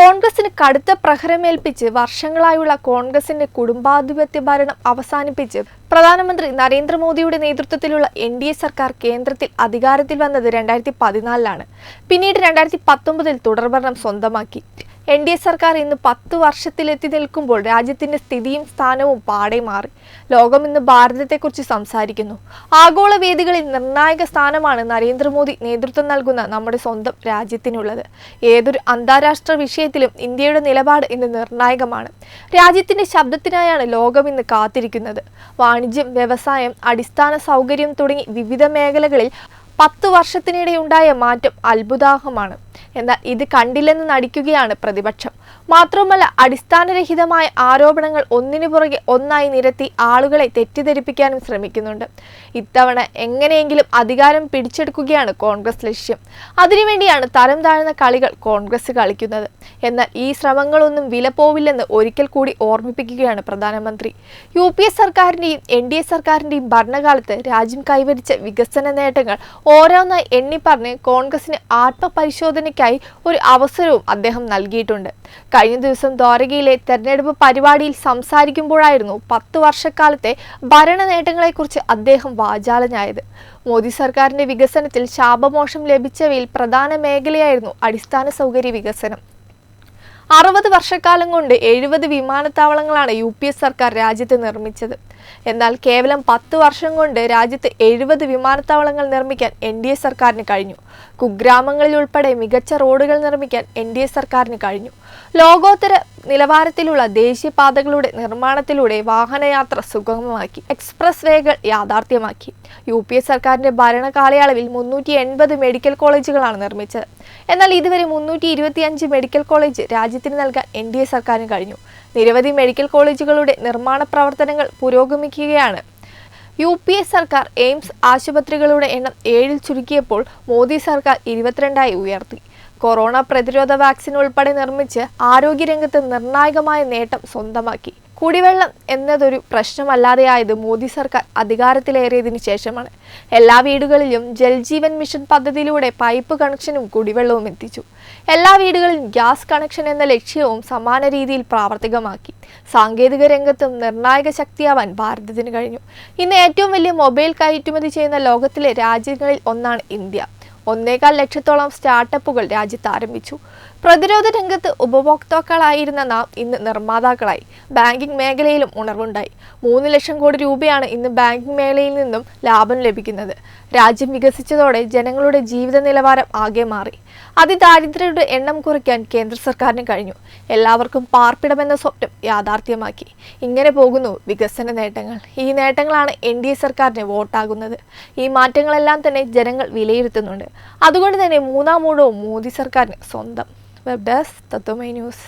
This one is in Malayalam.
കോൺഗ്രസിന് കടുത്ത പ്രഹരമേൽപ്പിച്ച് വർഷങ്ങളായുള്ള കോൺഗ്രസിന്റെ കുടുംബാധിപത്യ ഭരണം അവസാനിപ്പിച്ച് പ്രധാനമന്ത്രി നരേന്ദ്രമോദിയുടെ നേതൃത്വത്തിലുള്ള എൻ ഡി എ സർക്കാർ കേന്ദ്രത്തിൽ അധികാരത്തിൽ വന്നത് രണ്ടായിരത്തി പതിനാലിലാണ്. പിന്നീട് രണ്ടായിരത്തി പത്തൊമ്പതിൽ തുടർഭരണം സ്വന്തമാക്കി. എൻ ഡി എ സർക്കാർ ഇന്ന് പത്ത് വർഷത്തിലെത്തി നിൽക്കുമ്പോൾ രാജ്യത്തിന്റെ സ്ഥിതിയും സ്ഥാനവും പാടെ മാറി. ലോകം ഇന്ന് ഭാരതത്തെക്കുറിച്ച് സംസാരിക്കുന്നു. ആഗോള വേദികളിൽ നിർണായക സ്ഥാനമാണ് നരേന്ദ്രമോദി നേതൃത്വം നൽകുന്ന നമ്മുടെ സ്വന്തം രാജ്യത്തിനുള്ളത്. ഏതൊരു അന്താരാഷ്ട്ര വിഷയത്തിലും ഇന്ത്യയുടെ നിലപാട് ഇന്ന് നിർണായകമാണ്. രാജ്യത്തിന്റെ ശബ്ദത്തിനായാണ് ലോകം ഇന്ന് കാത്തിരിക്കുന്നത്. വാണിജ്യം വ്യവസായം അടിസ്ഥാന സൗകര്യം തുടങ്ങി വിവിധ മേഖലകളിൽ പത്ത് വർഷത്തിനിടെ ഉണ്ടായ മാറ്റം അത്ഭുതാഹമാണ് എന്നാൽ ഇത് കണ്ടില്ലെന്ന് നടിക്കുകയാണ് പ്രതിപക്ഷം. മാത്രവുമല്ല അടിസ്ഥാനരഹിതമായ ആരോപണങ്ങൾ ഒന്നിനു പുറകെ ഒന്നായി നിരത്തി ആളുകളെ തെറ്റിദ്ധരിപ്പിക്കാനും ശ്രമിക്കുന്നുണ്ട്. ഇത്തവണ എങ്ങനെയെങ്കിലും അധികാരം പിടിച്ചെടുക്കുകയാണ് കോൺഗ്രസ് ലക്ഷ്യം. അതിനുവേണ്ടിയാണ് തരം താഴ്ന്ന കളികൾ കോൺഗ്രസ് കളിക്കുന്നത്. എന്നാൽ ഈ ശ്രമങ്ങളൊന്നും വില പോവില്ലെന്ന് ഒരിക്കൽ കൂടി ഓർമ്മിപ്പിക്കുകയാണ് പ്രധാനമന്ത്രി. യു പി എ സർക്കാരിന്റെയും എൻ ഡി എ സർക്കാരിന്റെയും ഭരണകാലത്ത് രാജ്യം കൈവരിച്ച വികസന നേട്ടങ്ങൾ ഓരോന്നായി എണ്ണിപ്പറഞ്ഞ് കോൺഗ്രസിന് ആത്മപരിശോധനയ്ക്കായി ഒരു അവസരവും അദ്ദേഹം നൽകിയിട്ടുണ്ട്. കഴിഞ്ഞ ദിവസം ദ്വാരകയിലെ തെരഞ്ഞെടുപ്പ് പരിപാടിയിൽ സംസാരിക്കുമ്പോഴായിരുന്നു പത്ത് വർഷക്കാലത്തെ ഭരണ നേട്ടങ്ങളെക്കുറിച്ച് അദ്ദേഹം വാചാലനായത്. മോദി സർക്കാരിന്റെ വികസനത്തിൽ ശാപമോഷം ലഭിച്ചവയിൽ പ്രധാന മേഖലയായിരുന്നു അടിസ്ഥാന സൗകര്യ വികസനം. അറുപത് വർഷക്കാലം കൊണ്ട് എഴുപത് വിമാനത്താവളങ്ങളാണ് യു സർക്കാർ രാജ്യത്ത് നിർമ്മിച്ചത്. എന്നാൽ കേവലം പത്ത് വർഷം കൊണ്ട് രാജ്യത്ത് എഴുപത് വിമാനത്താവളങ്ങൾ നിർമ്മിക്കാൻ എൻ ഡി എ സർക്കാരിന് കഴിഞ്ഞു. കുഗ്രാമങ്ങളിൽ ഉൾപ്പെടെ മികച്ച റോഡുകൾ നിർമ്മിക്കാൻ എൻ ഡി എ സർക്കാരിന് കഴിഞ്ഞു. ലോകോത്തര നിലവാരത്തിലുള്ള ദേശീയപാതകളുടെ നിർമ്മാണത്തിലൂടെ വാഹനയാത്ര സുഗമമാക്കി. എക്സ്പ്രസ് വേകൾ യാഥാർത്ഥ്യമാക്കി. യു പി എ സർക്കാരിന്റെ ഭരണകാലയളവിൽ മുന്നൂറ്റി എൺപത് മെഡിക്കൽ കോളേജുകളാണ് നിർമ്മിച്ചത്. എന്നാൽ ഇതുവരെ മുന്നൂറ്റി ഇരുപത്തിയഞ്ച് മെഡിക്കൽ കോളേജ് രാജ്യത്തിന് നൽകാൻ എൻ ഡി എ സർക്കാരിന് കഴിഞ്ഞു. നിരവധി മെഡിക്കൽ കോളേജുകളുടെ നിർമ്മാണ പ്രവർത്തനങ്ങൾ പുരോഗമിക്കുകയാണ്. യു പി എ സർക്കാർ എയിംസ് ആശുപത്രികളുടെ എണ്ണം ഏഴിൽ ചുരുക്കിയപ്പോൾ മോദി സർക്കാർ ഇരുപത്തിരണ്ടായി ഉയർത്തി. കൊറോണ പ്രതിരോധ വാക്സിൻ ഉൾപ്പെടെ നിർമ്മിച്ച് ആരോഗ്യരംഗത്ത് നിർണായകമായ നേട്ടം സ്വന്തമാക്കി. കുടിവെള്ളം എന്നതൊരു പ്രശ്നമല്ലാതെയായത് മോദി സർക്കാർ അധികാരത്തിലേറിയതിനു ശേഷമാണ്. എല്ലാ വീടുകളിലും ജൽജീവൻ മിഷൻ പദ്ധതിയിലൂടെ പൈപ്പ് കണക്ഷനും കുടിവെള്ളവും എത്തിച്ചു. എല്ലാ വീടുകളിലും ഗ്യാസ് കണക്ഷൻ എന്ന ലക്ഷ്യവും സമാന രീതിയിൽ പ്രാവർത്തികമാക്കി. സാങ്കേതിക രംഗത്തും നിർണായക ശക്തിയാവാൻ ഭാരതത്തിന് കഴിഞ്ഞു. ഇന്ന് ഏറ്റവും വലിയ മൊബൈൽ കയറ്റുമതി ചെയ്യുന്ന ലോകത്തിലെ രാജ്യങ്ങളിൽ ഒന്നാണ് ഇന്ത്യ. ഒന്നേകാൽ ലക്ഷത്തോളം സ്റ്റാർട്ടപ്പുകൾ രാജ്യത്ത് ആരംഭിച്ചു. പ്രതിരോധ രംഗത്ത് ഉപഭോക്താക്കളായിരുന്ന നാം ഇന്ന് നിർമ്മാതാക്കളായി. ബാങ്കിംഗ് മേഖലയിലും ഉണർവുണ്ടായി. മൂന്ന് ലക്ഷം കോടി രൂപയാണ് ഇന്ന് ബാങ്കിംഗ് മേഖലയിൽ നിന്നും ലാഭം ലഭിക്കുന്നത്. രാജ്യം വികസിച്ചതോടെ ജനങ്ങളുടെ ജീവിത നിലവാരം ആകെ മാറി. അതിദാരിദ്ര്യരുടെ എണ്ണം കുറയ്ക്കാൻ കേന്ദ്ര സർക്കാരിന് കഴിഞ്ഞു. എല്ലാവർക്കും പാർപ്പിടമെന്ന സ്വപ്നം യാഥാർത്ഥ്യമാക്കി. ഇങ്ങനെ പോകുന്നു വികസന നേട്ടങ്ങൾ. ഈ നേട്ടങ്ങളാണ് എൻ ഡി എ സർക്കാരിന് വോട്ടാകുന്നത്. ഈ മാറ്റങ്ങളെല്ലാം തന്നെ ജനങ്ങൾ വിലയിരുത്തുന്നുണ്ട്. അതുകൊണ്ട് തന്നെ മൂന്നാം മൂടവും മോദി സർക്കാരിന് സ്വന്തം. വെബ് ഡെസ്ക് തത്വമൈ ന്യൂസ്